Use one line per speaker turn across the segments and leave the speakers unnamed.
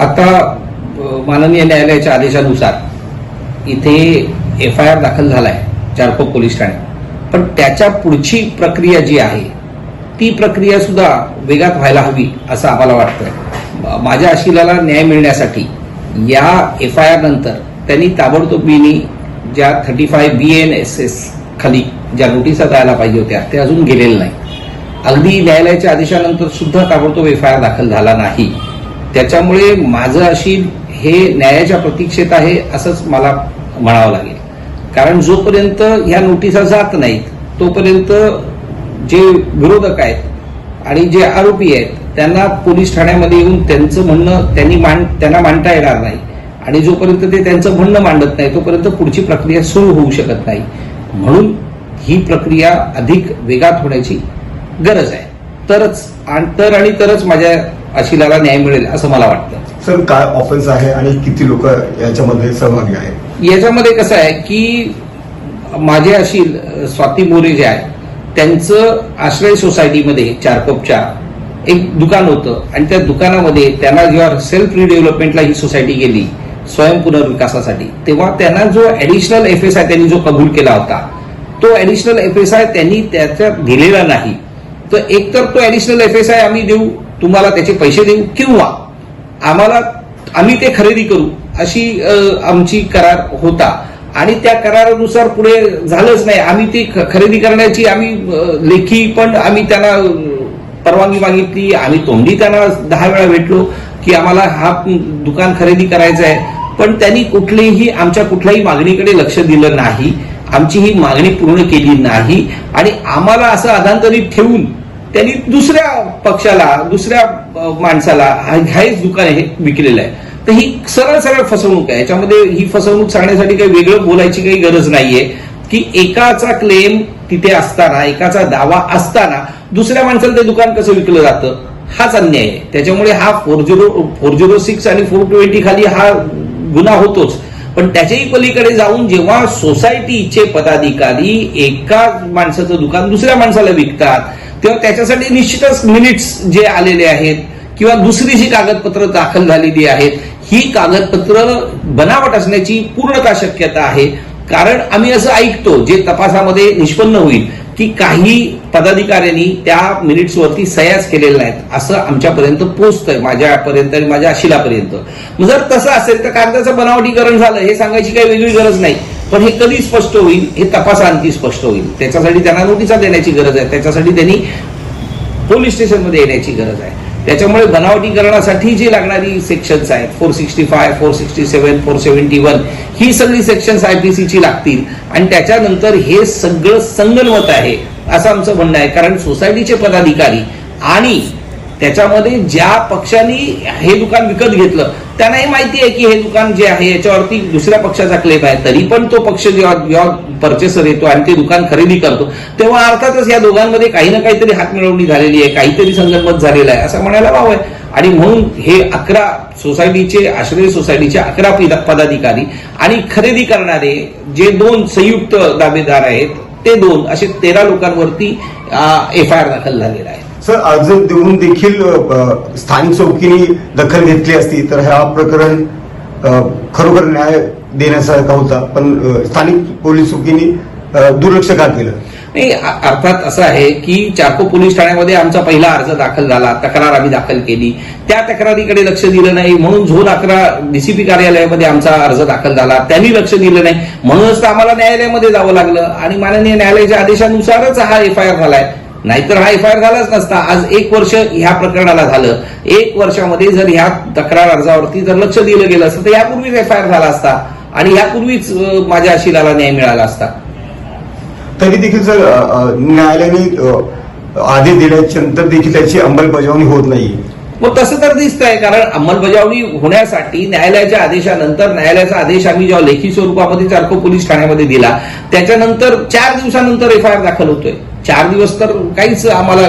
आता माननीय न्यायालयाच्या आदेशानुसार इथे एफ आय आर दाखल झालाय चारकोप पोलीस ठाण्यात. पण त्याच्या पुढची प्रक्रिया जी आहे ती प्रक्रिया सुद्धा वेगात व्हायला हवी असं आम्हाला वाटतं माझ्या आशिलाला न्याय मिळण्यासाठी या एफ आय आर नंतर त्यांनी ताबडतोबीनी ज्या thirty five B N S S खाली ज्या नोटिसा द्यायला पाहिजे होत्या ते अजून गेलेलं नाही अगदी न्यायालयाच्या आदेशानंतर सुद्धा ताबडतोब एफ आय आर दाखल झाला नाही. त्याच्यामुळे माझं अशी हे न्यायाच्या प्रतीक्षेत आहे असंच मला म्हणावं लागेल. कारण जोपर्यंत ह्या नोटिसा जात नाहीत तोपर्यंत जे विरोधक आहेत आणि जे आरोपी आहेत त्यांना पोलीस ठाण्यामध्ये येऊन त्यांचं म्हणणं त्यांनी मांड त्यांना मांडता येणार नाही. आणि जोपर्यंत ते त्यांचं म्हणणं मांडत नाही तोपर्यंत पुढची प्रक्रिया सुरू होऊ शकत नाही. म्हणून ही प्रक्रिया अधिक वेगात होण्याची गरज आहे. तरच आणि तर आणि तरच माझ्या अशिलाला न्याय मिळेल असं मला वाटतं.
सर काय ऑफेन्स आहे आणि किती लोक याच्यामध्ये सहभागी आहेत?
याच्यामध्ये कसं आहे की माझे अशील स्वाती मोरे जे आहे त्यांचं आश्रय सोसायटीमध्ये चारकोपच्या एक दुकान होतं आणि त्या दुकानामध्ये त्यांना जेव्हा सेल्फ रिडेव्हलपमेंटला ही सोसायटी गेली स्वयं पुनर्विकासासाठी तेव्हा त्यांना जो ऍडिशनल एफ एस आय त्यांनी जो कबूल केला होता तो ऍडिशनल एफ एस आय त्यांनी त्याच्यात दिलेला नाही. तर एकतर तो ऍडिशनल एफ एस आय आम्ही देऊ तुम्हाला त्याचे पैसे देऊ किंवा आम्हाला आम्ही ते खरेदी करू अशी आमची करार होता. आणि त्या करारानुसार पुढे झालंच नाही. आम्ही ती ख- खरेदी करण्याची आम्ही लेखी पण आम्ही त्यांना परवानगी मागितली. आम्ही तोंडी त्यांना दहा वेळा भेटलो की आम्हाला हा दुकान खरेदी करायचं आहे. पण त्यांनी कुठलीही आमच्या कुठल्याही मागणीकडे लक्ष दिलं नाही. आमची ही मागणी पूर्ण केली नाही. आणि आम्हाला असं अधांतरित ठेवून त्यांनी दुसऱ्या पक्षाला दुसऱ्या माणसाला हा- हेच दुकान हे विकलेलं आहे. तर ही सरळ सरळ फसवणूक आहे. याच्यामध्ये ही फसवणूक सांगण्यासाठी काही वेगळं बोलायची काही गरज नाहीये की एकाचा क्लेम तिथे असताना एकाचा दावा असताना दुसऱ्या माणसाला ते दुकान कसं विकलं जातं? हाच अन्याय आहे. त्याच्यामुळे हा four zero four zero six आणि फोर ट्वेंटी खाली हा गुन्हा होतोच. पण त्याच्याही पलीकडे जाऊन जेव्हा सोसायटीचे पदाधिकारी एका माणसाचं दुकान दुसऱ्या माणसाला विकतात तेव्हा त्याच्यासाठी निश्चितच मिनिट्स जे आलेले आहेत किंवा दुसरी जी कागदपत्र दाखल झालेली आहेत ही कागदपत्र बनावट असण्याची पूर्णता शक्यता आहे. कारण आम्ही असं ऐकतो जे तपासामध्ये निष्पन्न होईल की काही पदाधिकाऱ्यांनी त्या मिनिट्सवरती सह्याच केलेल्या नाहीत असं आमच्यापर्यंत पोहोचतंय माझ्यापर्यंत आणि माझ्या आशिलापर्यंत. जर तसं असेल तर कागदाचं बनावटीकरण झालं हे सांगायची काही वेगळी गरज नाही. पण हे कधी स्पष्ट होईल? हे तपासांती स्पष्ट होईल. त्याच्यासाठी त्यांना नोटिसा देण्याची गरज आहे. त्याच्यासाठी त्यांनी पोलीस स्टेशनमध्ये येण्याची गरज आहे. त्याच्यामुळे बनावटीकरणासाठी जी लागणारी सेक्शन्स आहेत four sixty five four sixty seven four seventy one ही सगळी सेक्शन्स आयपीसीची लागतील. आणि त्याच्यानंतर हे सगळं संगनमत आहे असं आमचं म्हणणं आहे. कारण सोसायटीचे पदाधिकारी आणि त्याच्यामध्ये ज्या पक्षांनी हे दुकान विकत घेतलं त्यांनाही माहिती आहे की हे दुकान जे आहे याच्यावरती दुसऱ्या पक्षाचा क्लेम आहे. तरी पण तो पक्ष जेव्हा जेव्हा परचेसर येतो आणि ते दुकान खरेदी करतो तेव्हा अर्थातच या दोघांमध्ये काही ना काहीतरी हातमिळवणी झालेली आहे काहीतरी संगनमत झालेलं आहे असं म्हणायला वाव आहे. आणि म्हणून हे अकरा सोसायटीचे आश्रय सोसायटीचे अकरा पदाधिकारी आणि खरेदी करणारे जे दोन संयुक्त दावेदार आहेत ते दोन असे तेरा लोकांवरती एफ आय आर दाखल झालेला आहे.
सर अर्ज देऊन देखील स्थानिक चौकीने दखल घेतली असती तर हा प्रकरण खरोखर न्याय देण्यासारखा होता. पण स्थानिक पोलीस चौकीने दुर्लक्ष का केलं?
नाही अर्थात असं आहे की चारको पोलीस ठाण्यामध्ये आमचा पहिला अर्ज दाखल झाला तक्रार आम्ही दाखल केली. त्या तक्रारीकडे लक्ष दिलं नाही म्हणून झोन अकरा डीसीपी कार्यालयामध्ये आमचा अर्ज दाखल झाला त्यांनी लक्ष दिलं नाही. म्हणूनच तर आम्हाला न्यायालयामध्ये जावं लागलं. आणि माननीय न्यायालयाच्या आदेशानुसारच हा एफ आय आर झालाय. नाहीतर हा एफ आय आर झालाच नसता. आज एक वर्ष ह्या प्रकरणाला झालं. एक वर्षामध्ये जर ह्या तक्रार अर्जावरती जर लक्ष दिलं गेलं असतं तर यापूर्वीच एफ आय आर झाला असता. आणि यापूर्वीच माझ्या अशिलाला न्याय मिळाला असता.
तरी देखील अ, न्यायालयाने आदेश दिल्याच्या नंतर देखील त्याची अंमलबजावणी होत नाही.
मग तसं तर दिसतंय कारण अंमलबजावणी होण्यासाठी न्यायालयाच्या आदेशानंतर न्यायालयाचा आदेश आम्ही जेव्हा लेखी स्वरूपामध्ये चारको पोलीस ठाण्यामध्ये दिला त्याच्यानंतर चार दिवसानंतर एफ आय आर दाखल होतोय. चार दिवस तर काहीच आम्हाला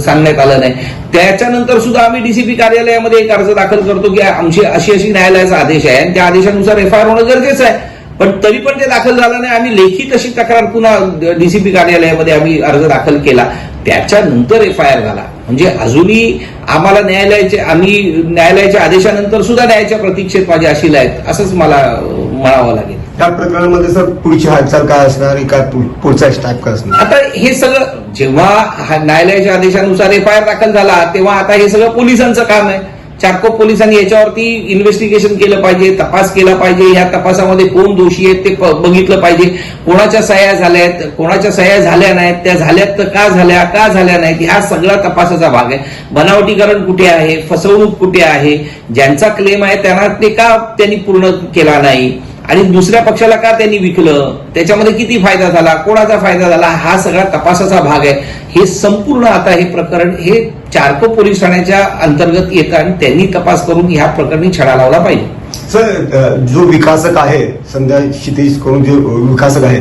सांगण्यात आलं नाही. त्याच्यानंतर सुद्धा आम्ही डीसीपी कार्यालयामध्ये एक अर्ज दाखल करतो की आमची अशी अशी न्यायालयाचा आदेश आहे आणि त्या आदेशानुसार एफ आय आर होणं गरजेचं आहे. पण तरी पण ते दाखल झालं नाही. आम्ही लेखी तशी तक्रार पुन्हा डीसीपी कार्यालयामध्ये आम्ही अर्ज दाखल केला. त्याच्यानंतर एफ आय आर झाला. म्हणजे अजूनही आम्हाला न्यायालयाचे आम्ही न्यायालयाच्या आदेशानंतर सुद्धा न्यायाच्या प्रतीक्षेत माझे अशील आहेत असंच मला म्हणावं लागेल.
त्या प्रकरणामध्ये सर पुढची हालचाल काय असणार? काय पुढचा स्टॅप काय असणार?
आता हे सगळं जेव्हा न्यायालयाच्या आदेशानुसार एफ आय आर दाखल झाला तेव्हा आता हे सगळं पोलिसांचं काम आहे. चारको पोलिसांनी याच्यावरती इन्व्हेस्टिगेशन केलं पाहिजे तपास केला पाहिजे या तपासामध्ये कोण दोषी आहेत ते बघितलं पाहिजे. कोणाच्या सह्या झाल्या आहेत कोणाच्या सह्या झाल्या नाहीत त्या झाल्यात तर का झाल्या का झाल्या नाहीत हा सगळा तपासाचा भाग आहे. बनावटीकरण कुठे आहे फसवणूक कुठे आहे ज्यांचा क्लेम आहे त्यांना ते का त्यांनी पूर्ण केला नाही? आणि दुसऱ्या पक्षाला का त्यांनी विकलं? त्याच्यामध्ये किती फायदा झाला? कोणाचा फायदा झाला? हा सगळा तपासाचा भाग आहे. हे संपूर्ण आता हे प्रकरण हे चारको पोलीस ठाण्याच्या अंतर्गत येतं आणि त्यांनी तपास करून ह्या प्रकरणी छडा लावला पाहिजे.
सर जो विकासक आहे संध्या क्षितिज करून जो विकासक आहे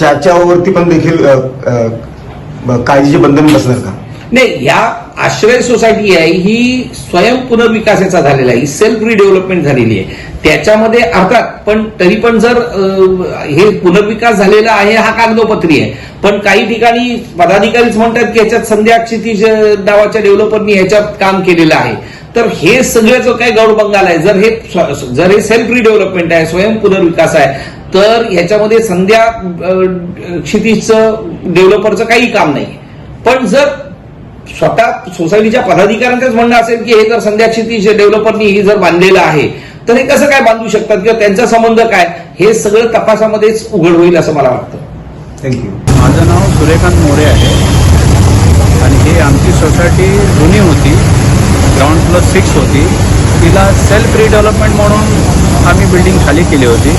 त्याच्यावरती पण देखील काळजीचे कायदेचे बंधन बसणार का?
नाही या आश्रय सोसायटी आहे ही स्वयं पुनर्विकासाचा झालेला आहे ही सेल्फ रिडेव्हलपमेंट झालेली आहे. त्याच्यामध्ये अर्थात पण तरी पण जर हे पुनर्विकास झालेला आहे हा कागदोपत्री आहे. पण काही ठिकाणी पदाधिकारीच म्हणतात की याच्यात संध्या क्षितिज नावाच्या डेव्हलपरनी ह्याच्यात काम केलेलं आहे. तर हे सगळं जो काही गौड बंगाल आहे जर हे जर हे सेल्फ रिडेव्हलपमेंट आहे स्वयं पुनर्विकास आहे तर ह्याच्यामध्ये संध्या क्षितिजचं डेव्हलपरचं काही काम नाही. पण जर स्वतः सोसायटीच्या पदाधिकाऱ्यांचंच म्हणणं असेल की हे जर संध्या क्षितिज डेव्हलपरनी हे जर बांधलेलं आहे तर हे कसं काय बांधू शकतात किंवा त्यांचा संबंध काय? हे सगळं तपासामध्येच उघड होईल असं मला वाटतं.
थँक्यू
माझं नाव सूर्यकांत मोरे आहे. आणि ही आमची सोसायटी जुनी होती. ग्राउंड प्लस सिक्स होती. तिला सेल्फ रिडेव्हलपमेंट म्हणून आम्ही बिल्डिंग खाली केली होती.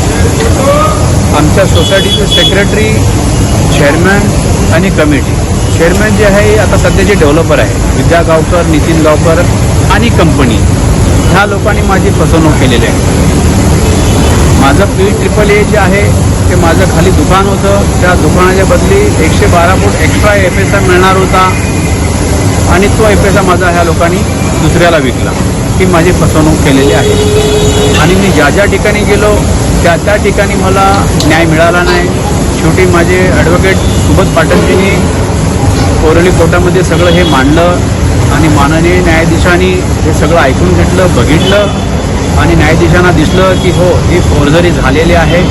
आमच्या सोसायटीचे सेक्रेटरी चेअरमॅन आणि कमिटी चेअरमॅन जे आहे आता सध्याचे डेव्हलपर आहे विद्या गावकर नितीन गावकर आणि कंपनी ह्या लोकांनी माझी फसवणूक केलेली आहे. माझं पी ट्रिपल ए जे आहे ते माझं खाली दुकान होतं. त्या दुकानाच्या बदली एकशे बारा फूट एक्स्ट्रा एफ एस मिळणार होता. आणि तो एफ एस माझा ह्या लोकांनी दुसऱ्याला विकला. ही माझी फसवणूक केलेली आहे. आणि मी ज्या ज्या ठिकाणी गेलो त्या त्या ठिकाणी मला न्याय मिळाला नाही. शेवटी माझे ॲडव्होकेट सुबोध पाटीलजींनी कोरली कोर्टामध्ये सगळं हे मांडलं आणि माननीय न्यायाधीशांनी हे सगळं ऐकून घेतलं बघितलं आणि न्यायाधीशांना दिसलं की हो ही फोर्जरी झालेली आहे.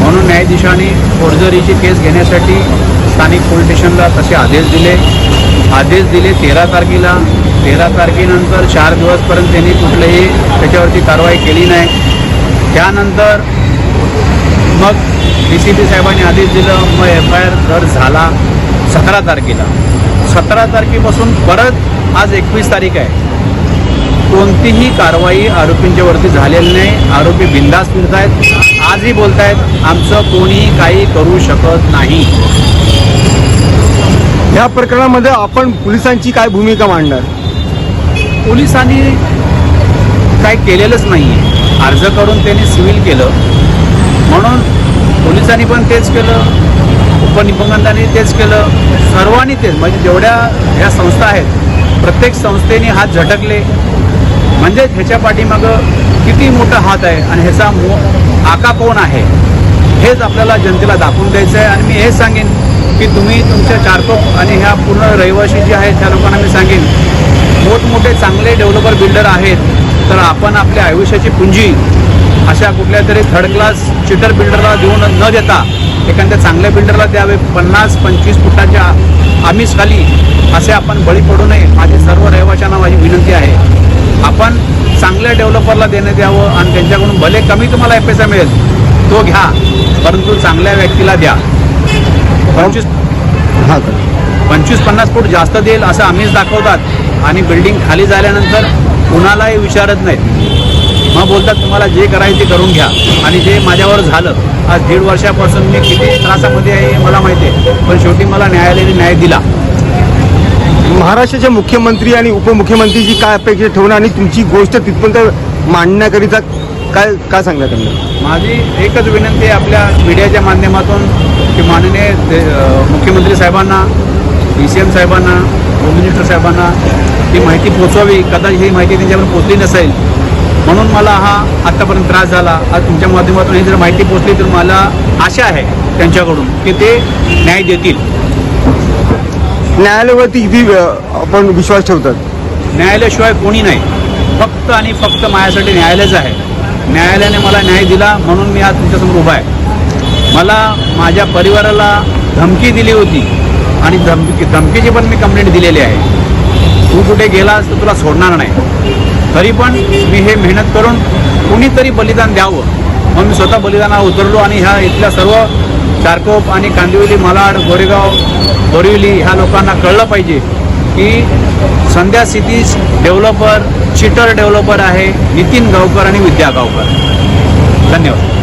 म्हणून न्यायाधीशांनी फोर्जरीची केस घेण्यासाठी स्थानिक पोलीस स्टेशनला तसे आदेश दिले. आदेश दिले तेरा तारखेला. तेरा तारखेनंतर चार दिवसपर्यंत त्यांनी कुठलंही त्याच्यावरती कारवाई केली नाही. त्यानंतर मग डी सी पी साहेबांनी आदेश दिलं मग एफ आय आर दर झाला. सतरा तारखेला. सतरा तारखेपासून परत आज एकवीस तारीख आहे. कोणतीही कारवाई आरोपींच्या वरती झालेली नाही. आरोपी बिंदास फिरत आहेत आजही बोलतायत आमचं कोणीही काही करू शकत नाही.
या प्रकरणामध्ये आपण पोलिसांची काय भूमिका मांडणार?
पोलिसांनी काय केलेलंच नाही अर्ज करून त्यांनी सिव्हिल केलं. म्हणून पोलिसांनी पण तेच केलं. उपनिबंधकांनी तेच केलं. सर्वांनी तेच. म्हणजे जेवढ्या ह्या संस्था आहेत प्रत्येक संस्थेने हात झटकले. म्हणजे ह्याच्या पाठीमागं किती मोठा हात आहे आणि ह्याचा मो आका कोण आहे हेच आपल्याला जनतेला दाखवून द्यायचं आहे आणि मी हेच सांगेन की तुम्ही तुमच्या चारकोप आणि ह्या पूर्ण रहिवासी जे आहेत त्या लोकांना मी सांगेन मोठमोठे चांगले डेव्हलपर बिल्डर आहेत तर आपण आपल्या आयुष्याची पुंजी अशा कुठल्या तरी थर्ड क्लास चिटर बिल्डरला देऊन न देता एखाद्या चांगल्या बिल्डरला द्यावे. पन्नास पंचवीस फुटाच्या आमिष खाली असे आपण बळी पडू नये. माझे सर्व रहिवाशांना माझी विनंती आहे. आपण चांगल्या डेव्हलपरला देण्यात यावं आणि त्यांच्याकडून भले कमी तुम्हाला एफ मिळेल तो घ्या. परंतु चांगल्या व्यक्तीला द्या. पंचवीस
हा.
पंचवीस पन्नास फूट जास्त देईल असं आम्हीच दाखवतात. आणि बिल्डिंग खाली झाल्यानंतर कुणालाही विचारत नाहीत. मग बोलतात तुम्हाला जे करायचे ते करून घ्या. आणि जे माझ्यावर झालं आज दीड वर्षापासून मी किती त्रासामध्ये आहे हे मला माहिती आहे. पण शेवटी मला न्यायालयाने न्याय दिला.
महाराष्ट्राचे मुख्यमंत्री आणि उपमुख्यमंत्रीची काय अपेक्षा ठेवणं आणि तुमची गोष्ट तिथपर्यंत मांडण्याकरिता काय काय सांगणार त्यांना?
माझी एकच विनंती आहे आपल्या मीडियाच्या माध्यमातून की माननीय मुख्यमंत्री साहेबांना डी सी एम साहेबांना होम मिनिस्टर साहेबांना ही माहिती पोचवावी कदाचित ही माहिती त्यांच्यापर्यंत पोचली नसेल म्हणून मला हा आत्तापर्यंत त्रास झाला. आज तुमच्या माध्यमातून ही जर माहिती पोचली तर मला आशा आहे त्यांच्याकडून की ते न्याय देतील.
न्यायालयावरती किती आपण विश्वास ठेवतात.
न्यायालयाशिवाय कोणी नाही. फक्त आणि फक्त माझ्यासाठी न्यायालयच आहे. न्यायालयाने मला न्याय दिला म्हणून मी आज तुमच्यासमोर उभा आहे. मला माझ्या परिवाराला धमकी दिली होती आणि धमकी धमकीची पण मी कंप्लेंट दिलेली आहे. तू कुठे गेलास तर तुला सोडणार नाही. तरी पण मी हे मेहनत करून कुणीतरी बलिदान द्यावं म्हणून मी स्वतः बलिदाना उतरलो आणि ह्या इथल्या सर्व चारकोप आणि कांदिवली मालाड गोरेगाव बोरिवली ह्या लोकांना कळलं पाहिजे की Sandhya cities developer cheater developer आहे नितीन गावकर आणि विद्या गावकर. धन्यवाद.